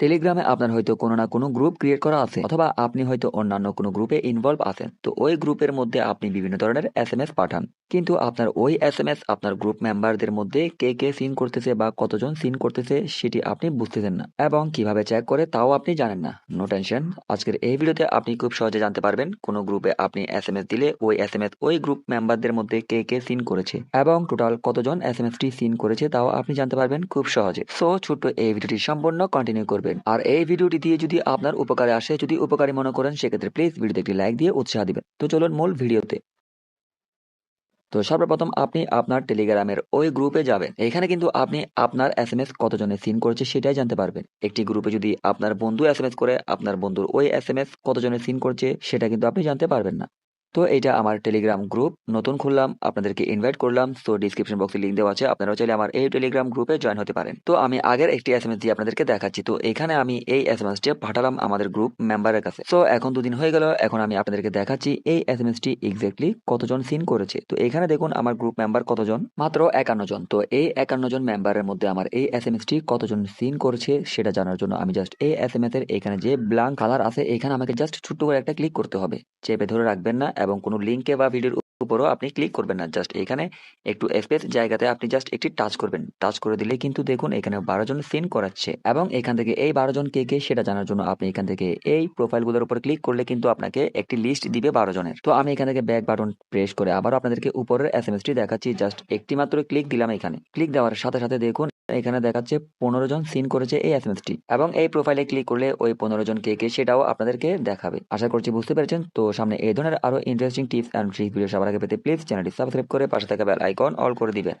টেলিগ্রামে আপনার হয়তো কোনো না কোনো গ্রুপ ক্রিয়েট করা আছে, অথবা আপনি হয়তো অন্যান্য কোনো গ্রুপে ইনভলভ আছেন। তো ওই গ্রুপের মধ্যে আপনি বিভিন্ন ধরনের এস এম এস পাঠান। কিন্তু আপনার ওই এস এম এস আপনার গ্রুপ মেম্বারদের মধ্যে কে কে সিন করতেছে বা কতজন সিন করতেছে সেটি আপনি বুঝতেছেন না, এবং কীভাবে চেক করে তাও আপনি জানেন না। নো টেনশন আজকের এই ভিডিওতে আপনি খুব সহজে জানতে পারবেন কোন গ্রুপে আপনি এস এম এস দিলে ওই এস এম এস ওই গ্রুপ মেম্বারদের মধ্যে কে কে সিন করেছে, এবং টোটাল কতজন এস এম এস টি সিন করেছে তাও আপনি জানতে পারবেন খুব সহজে। সো ছোট্ট এই ভিডিওটি সম্পূর্ণ কন্টিনিউ করবেন। আর এই ভিডিওটি দিয়ে যদি আপনার উপকারে আসে, যদি উপকারী মনে করেন, সেক্ষেত্রে প্লিজ ভিডিওতে একটি লাইক দিয়ে উৎসাহ দিবেন। তো চলুন মূল ভিডিওতে। তো সর্বপ্রথম আপনি আপনার টেলিগ্রামের ওই গ্রুপে যাবেন। এখানে কিন্তু আপনি আপনার এস এম এস কতজনে সিন করেছে সেটাই জানতে পারবেন। একটি গ্রুপে যদি আপনার বন্ধু এস এম এস করে, আপনার বন্ধুর ওই এস এম এস কতজনে সিন করছে, সেটা কিন্তু আপনি জানতে পারবেন না। তো এটা আমার টেলিগ্রাম গ্রুপ নতুন খুললাম, আপনাদেরকে ইনভাইট করলাম, তো ডিসক্রিপশন বক্সে লিঙ্ক দেওয়া আছে আপনারা চাইলে আমার এই টেলিগ্রাম গ্রুপে জয়েন হতে পারেন। তো আমি আগের একটি এস এম এস দিয়ে আপনাদেরকে দেখাচ্ছি, তো এখানে আমি এই এস এম এসটি পাঠালাম আমাদের গ্রুপ মেম্বারের কাছে। তো এখন দুদিন হয়ে গেল, এখন আমি আপনাদেরকে দেখাচ্ছি এই এস এম এসটি এক্স্যাক্টলি কতজন সিন করেছে। তো এখানে দেখুন, আমার গ্রুপ মেম্বার কতজন? মাত্র একান্ন জন। তো এই একান্ন জন মেম্বারের মধ্যে আমার এই এস এম এসটি কতজন সিন করেছে, সেটা জানার জন্য আমি জাস্ট এই এস এম এস এর এখানে যে ব্ল্যাঙ্ক কালার আছে, এখানে আমাকে জাস্ট ছোট্ট করে একটা ক্লিক করতে হবে। চেপে ধরে রাখবেন না এবং কোনো লিঙ্কে বা ভিডিওর উপরও আপনি ক্লিক করবেন না। জাস্ট এখানে একটু স্পেস জায়গাতে আপনি জাস্ট একটি টাচ করবেন। টাচ করে দিলে কিন্তু দেখুন এখানে বারো জন সিন করাচ্ছে এবং এখান থেকে এই বারো জন কে কে সেটা জানার জন্য আপনি এখান থেকে এই প্রোফাইলগুলোর উপর ক্লিক করলে কিন্তু আপনাকে একটি লিস্ট দিবে বারো জনের। তো আমি এখান থেকে ব্যাক বাটন প্রেস করে আবারও আপনাদেরকে উপরের এস এম এসটি দেখাচ্ছি। জাস্ট একটি মাত্র ক্লিক দিলাম এখানে। ক্লিক দেওয়ার সাথে সাথে দেখুন এখানে দেখাচ্ছে পনেরো জন সিন করেছে এই এস টি। এবং এই প্রোফাইলে ক্লিক করলে ওই পনেরো জন কে কে সেটাও আপনাদেরকে দেখাবে। আশা করছি বুঝতে পেরেছেন। তো সামনে এই ধরনের আরও interesting tips and trick video সবার আগে পেতে প্লিজ চ্যানেলটি সাবস্ক্রাইব করে পাশে থাকা বেল আইকন অল করে দিবেন।